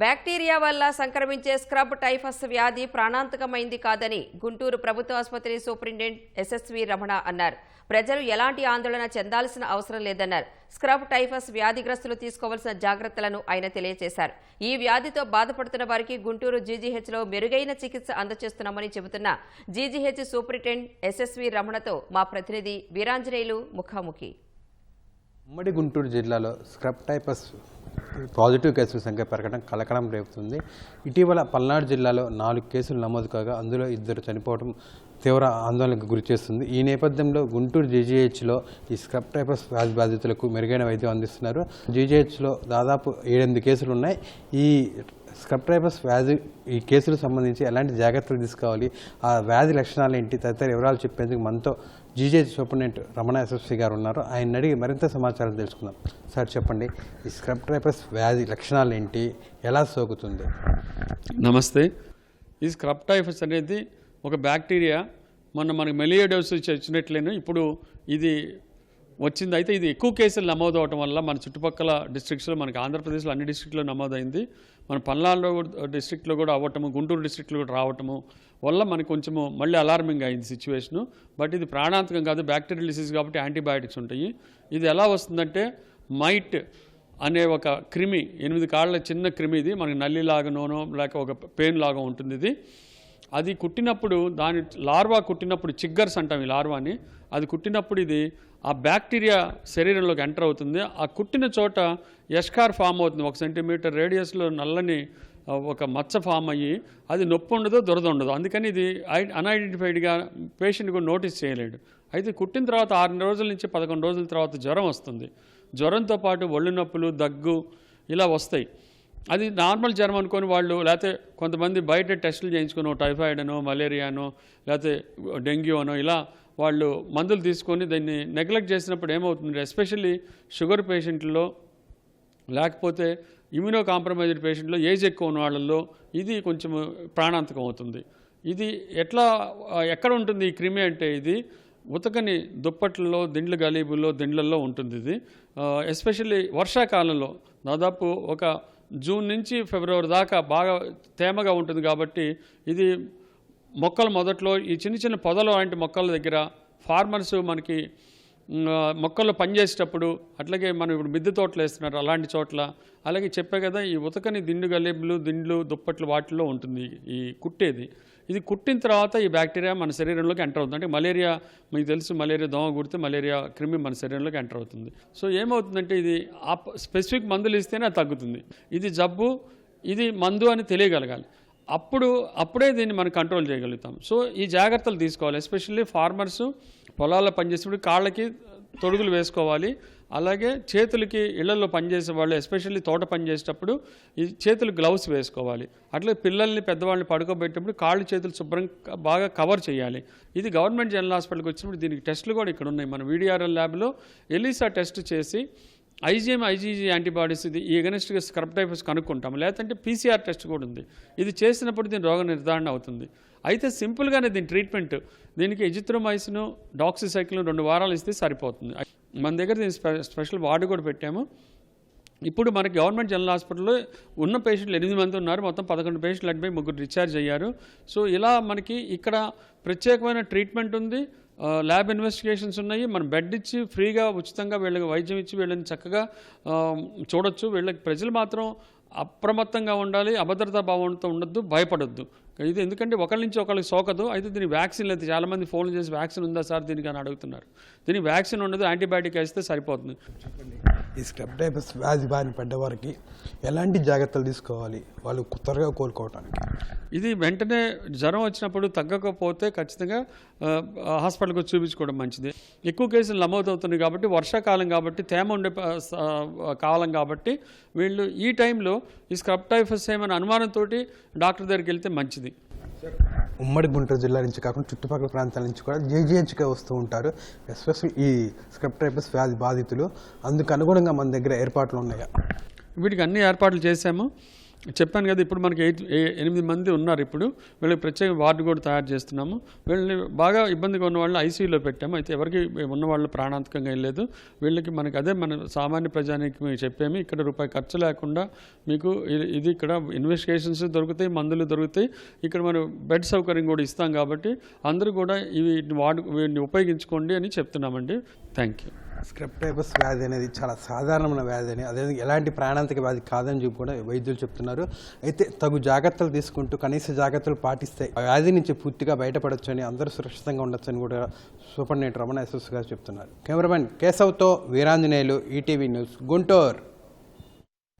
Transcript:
Bacteria వల్ల సంక్రమించే scrub typhus వ్యాధి ప్రాణాంతకమైంది కాదని గుంటూరు ప్రభుత్వ ఆసుపత్రి సూపరింటెండెంట్ ఎస్ఎస్వి రమణ అన్నారు. ప్రజలు ఎలాంటి ఆందోళన చెందాల్సిన అవసరం లేదన్నారు. స్క్రబ్ టైఫస్ వ్యాధిగ్రస్తులు తీసుకోవాల్సిన జాగ్రత్తలను ఆయన తెలియజేశారు. ఈ వ్యాధితో బాధపడుతున్న వారికి గుంటూరు జీజీహెచ్లో మెరుగైన చికిత్స అందజేస్తున్నామని చెబుతున్న జీజీహెచ్ సూపరింటెండెంట్ ఎస్ఎస్వి రమణతో మా ప్రతినిధి వీరాంజనేయులు ముఖాముఖి. ఉమ్మడి గుంటూరు జిల్లాలో స్క్రబ్ టైపస్ పాజిటివ్ కేసుల సంఖ్య పెరగడం కలకలం రేపుతుంది. ఇటీవల పల్నాడు జిల్లాలో నాలుగు కేసులు నమోదు కాగా అందులో ఇద్దరు చనిపోవడం తీవ్ర ఆందోళనకు గురిచేస్తుంది ఈ నేపథ్యంలో గుంటూరు జీజీహెచ్లో ఈ స్క్రబ్ టైపస్ వ్యాధి బాధితులకు మెరుగైన వైద్యం అందిస్తున్నారు. జీజీహెచ్లో దాదాపు ఏడెనిమిది కేసులు ఉన్నాయి. ఈ స్క్రబ్ టైపస్ వ్యాధి ఈ కేసులకు సంబంధించి ఎలాంటి జాగ్రత్తలు తీసుకోవాలి? ఆ వ్యాధి లక్షణాలు ఏంటి? తదితర వివరాలు చెప్పేందుకు మనతో జీజే సూపరింటెండెంట్ రమణ ఎస్ఎస్సి గారు ఉన్నారు. ఆయన అడిగి మరింత సమాచారం తెలుసుకుందాం. సార్ చెప్పండి. ఈ స్క్రబ్ టైపస్ వ్యాధి లక్షణాలు ఏంటి? ఎలా సోకుతుంది? నమస్తే. ఈ స్క్రబ్ టైఫస్ అనేది ఒక బ్యాక్టీరియా. మొన్న మనకి మెలియోడోసిస్ వచ్చినట్లేను ఇప్పుడు ఇది వచ్చింది. అయితే ఇది ఎక్కువ కేసులు నమోదు అవ్వటం వల్ల మన చుట్టుపక్కల డిస్ట్రిక్ట్స్లో మనకి ఆంధ్రప్రదేశ్లో అన్ని డిస్ట్రిక్ట్లో నమోదైంది. మన పల్నాడులో డిస్ట్రిక్ట్లో కూడా అవ్వటము గుంటూరు డిస్ట్రిక్ట్లో కూడా రావటము వల్ల మనకు కొంచెము మళ్ళీ అలార్మింగ్ అయింది సిచ్యువేషను బట్ ఇది ప్రాణాంతకం కాదు బ్యాక్టీరియల్ డిసీజ్ కాబట్టి యాంటీబయాటిక్స్ ఉంటాయి. ఇది ఎలా వస్తుందంటే మైట్ అనే ఒక క్రిమి ఎనిమిది కాళ్ళ చిన్న క్రిమి ఇది మనకి నల్లిలాగానోనో లేక ఒక పెయిన్ లాగా ఉంటుంది ఇది. అది కుట్టినప్పుడు దాని లార్వా కుట్టినప్పుడు చిగ్గర్స్ అంటాం ఈ లార్వాని అది కుట్టినప్పుడు ఇది ఆ బ్యాక్టీరియా శరీరంలోకి ఎంటర్ అవుతుంది. ఆ కుట్టిన చోట ఎస్కార్ ఫామ్ అవుతుంది. ఒక సెంటీమీటర్ రేడియస్లో నల్లని ఒక మచ్చ ఫామ్ అయ్యి అది నొప్పి ఉండదు దురద ఉండదు. అందుకని ఇది ఐ- అన్ఐడెంటిఫైడ్గా పేషెంట్ కూడా నోటీస్ చేయలేడు అయితే కుట్టిన తర్వాత ఆరు రోజుల నుంచి పదకొండు రోజుల తర్వాత జ్వరం వస్తుంది. జ్వరంతో పాటు ఒళ్ళు నొప్పులు దగ్గు ఇలా వస్తాయి. అది నార్మల్ జ్వరం అనుకొని వాళ్ళు లేకపోతే కొంతమంది బయట టెస్టులు చేయించుకుని టైఫాయిడ్ అనో మలేరియానో లేకపోతే డెంగ్యూ అనో ఇలా వాళ్ళు మందులు తీసుకొని దాన్ని నెగ్లెక్ట్ చేసినప్పుడు ఏమవుతుంది ఎస్పెషల్లీ షుగర్ పేషెంట్లో లేకపోతే ఇమ్యూనో కాంప్రమైజ్డ్ పేషెంట్లో ఏజ్ ఎక్కువ ఉన్న వాళ్ళల్లో ఇది కొంచెం ప్రాణాంతకం అవుతుంది. ఇది ఎట్లా ఎక్కడ ఉంటుంది ఈ క్రిమి అంటే ఇది ఉతకని దుప్పట్లలో దిండ్లు గలీబుల్లో దిండ్లల్లో ఉంటుంది ఇది. ఎస్పెషల్లీ వర్షాకాలంలో దాదాపు ఒక జూన్ నుంచి ఫిబ్రవరి దాకా బాగా తేమగా ఉంటుంది కాబట్టి ఇది మొక్కలు మొదట్లో ఈ చిన్న చిన్న పొదలు లాంటి మొక్కల దగ్గర ఫార్మర్స్ మనకి మొక్కలు పనిచేసేటప్పుడు అట్లాగే మనం ఇప్పుడు మిద్దె తోటలు వేస్తున్నారు అలాంటి చోట్ల. అలాగే చెప్పే కదా ఈ ఉతకని దిండు గలేబులు దిండ్లు దుప్పట్లు వాటిల్లో ఉంటుంది ఈ కుట్టేది. ఇది కుట్టిన తర్వాత ఈ బ్యాక్టీరియా మన శరీరంలోకి ఎంటర్ అవుతుంది. అంటే మలేరియా మీకు తెలుసు మలేరియా దోమ కుడితే మలేరియా క్రిమి మన శరీరంలోకి ఎంటర్ అవుతుంది. సో ఏమవుతుందంటే ఇది ఆ స్పెసిఫిక్ మందులు ఇస్తేనే తగ్గుతుంది. ఇది జబ్బు ఇది మందు అని తెలియగలగాలి. అప్పుడు అప్పుడే దీన్ని మనం కంట్రోల్ చేయగలుగుతాం. సో ఈ జాగ్రత్తలు తీసుకోవాలి. ఎస్పెషల్లీ ఫార్మర్స్ పొలాల్లో పనిచేసేప్పుడు కాళ్ళకి తొడుగులు వేసుకోవాలి. అలాగే చేతులకి ఇళ్ళలో పనిచేసే వాళ్ళు ఎస్పెషల్లీ తోట పనిచేసేటప్పుడు ఈ చేతులు గ్లౌస్ వేసుకోవాలి. అట్లే పిల్లల్ని పెద్దవాళ్ళని పడుకోబెట్టేటప్పుడు కాళ్ళు చేతులు శుభ్రం బాగా కవర్ చేయాలి. ఇది గవర్నమెంట్ జనరల్ హాస్పిటల్కి వచ్చినప్పుడు దీనికి టెస్టులు కూడా ఇక్కడ ఉన్నాయి. మన వీడిఆర్ఎల్ ల్యాబ్లో ఎలీసా టెస్ట్ చేసి ఐజీఎం ఐజీజీ యాంటీబాడీస్ ఇది ఈ ఎగనెస్ట్గా స్క్రబ్ కనుక్కుంటాం. లేదంటే పీసీఆర్ టెస్ట్ కూడా ఉంది. ఇది చేసినప్పుడు దీని రోగ నిర్ధారణ అవుతుంది. అయితే సింపుల్గానే దీని ట్రీట్మెంట్ దీనికి ఎజిత్రోమైసిన్ డాక్సిసైక్లిన్ రెండు వారాలు ఇస్తే సరిపోతుంది. మన దగ్గర దీని స్పె స్పెషల్ వార్డు కూడా పెట్టాము. ఇప్పుడు మనకి గవర్నమెంట్ జనరల్ హాస్పిటల్లో ఉన్న పేషెంట్లు ఎనిమిది మంది ఉన్నారు. మొత్తం పదకొండు పేషెంట్లు అడ్మిట్ ముగ్గురు డిశ్చార్జ్ అయ్యారు. సో ఇలా మనకి ఇక్కడ ప్రత్యేకమైన ట్రీట్మెంట్ ఉంది. ల్యాబ్ ఇన్వెస్టిగేషన్స్ ఉన్నాయి. మనం బెడ్ ఇచ్చి ఫ్రీగా ఉచితంగా వీళ్ళకి వైద్యం ఇచ్చి వీళ్ళని చక్కగా చూడొచ్చు. వీళ్ళకి ప్రజలు మాత్రం అప్రమత్తంగా ఉండాలి అభద్రతా భావంతో ఉండొద్దు భయపడొద్దు. ఇది ఎందుకంటే ఒకరి నుంచి ఒకరికి సోకదు. అయితే దీనికి వ్యాక్సిన్ లేదు చాలామంది ఫోన్లు చేసి వ్యాక్సిన్ ఉందా సార్ దీనికి అని అడుగుతున్నారు. దీనికి వ్యాక్సిన్ ఉండదు యాంటీబయాటిక్ వేస్తే సరిపోతుంది. ఈ స్క్రబ్ టైపస్ వ్యాధి బారిన పడ్డవారికి ఎలాంటి జాగ్రత్తలు తీసుకోవాలి? వాళ్ళు త్వరగా కోలుకోవటానికి. ఇది వెంటనే జ్వరం వచ్చినప్పుడు తగ్గకపోతే ఖచ్చితంగా హాస్పిటల్కి వచ్చి చూపించుకోవడం మంచిది. ఎక్కువ కేసులు నమోదవుతున్నాయి కాబట్టి వర్షాకాలం కాబట్టి తేమ ఉండే కాలం కాబట్టి వీళ్ళు ఈ టైంలో ఈ స్క్రబ్ టైఫస్ ఏమైనా అనుమానంతో డాక్టర్ దగ్గరికి వెళ్తే మంచిది. ఉమ్మడి గుంటూరు జిల్లా నుంచి కాకుండా చుట్టుపక్కల ప్రాంతాల నుంచి కూడా జేజీహెచ్గా వస్తూ ఉంటారు. ఎస్పెషల్ ఈ స్క్రబ్ టైపస్ వ్యాధి బాధితులు. అందుకు అనుగుణంగా మన దగ్గర ఏర్పాట్లు ఉన్నాయా. వీటికి అన్ని ఏర్పాట్లు చేశాము. చెప్పాను కదా ఇప్పుడు మనకి ఎయిట్ ఏ- ఎనిమిది మంది ఉన్నారు ఇప్పుడు. వీళ్ళకి ప్రత్యేక వార్డు కూడా తయారు చేస్తున్నాము. వీళ్ళని బాగా ఇబ్బందిగా ఉన్న వాళ్ళని ఐసీయూలో పెట్టాము. అయితే ఎవరికి ఉన్న వాళ్ళు ప్రాణాంతకంగా ఏం లేదు. వీళ్ళకి మనకి అదే మన సామాన్య ప్రజానికి మేము చెప్పాము. ఇక్కడ రూపాయి ఖర్చు లేకుండా మీకు ఇది- ఇది ఇక్కడ ఇన్వెస్టిగేషన్స్ దొరుకుతాయి మందులు దొరుకుతాయి. ఇక్కడ మనం బెడ్ సౌకర్యం కూడా ఇస్తాం కాబట్టి అందరూ కూడా ఇవి వాడు వీటిని ఉపయోగించుకోండి అని చెప్తున్నామండి. Thank you. స్క్రిప్టైపస్ వ్యాధి అనేది చాలా సాధారణమైన వ్యాధి అని అదే ఎలాంటి ప్రాణాంతక వ్యాధి కాదని చెప్పి కూడా వైద్యులు చెప్తున్నారు. అయితే తగు జాగ్రత్తలు తీసుకుంటూ కనీస జాగ్రత్తలు పాటిస్తే ఆ వ్యాధి నుంచి పూర్తిగా బయటపడొచ్చు అని అందరూ సురక్షితంగా ఉండొచ్చు అని కూడా సూపరింటెండెంట్ రమణ ఎస్ఎస్ గారు చెప్తున్నారు. కెమెరామెన్ కేశవ్తో వీరాంజనేయులు ఈటీవీ న్యూస్ గుంటూరు.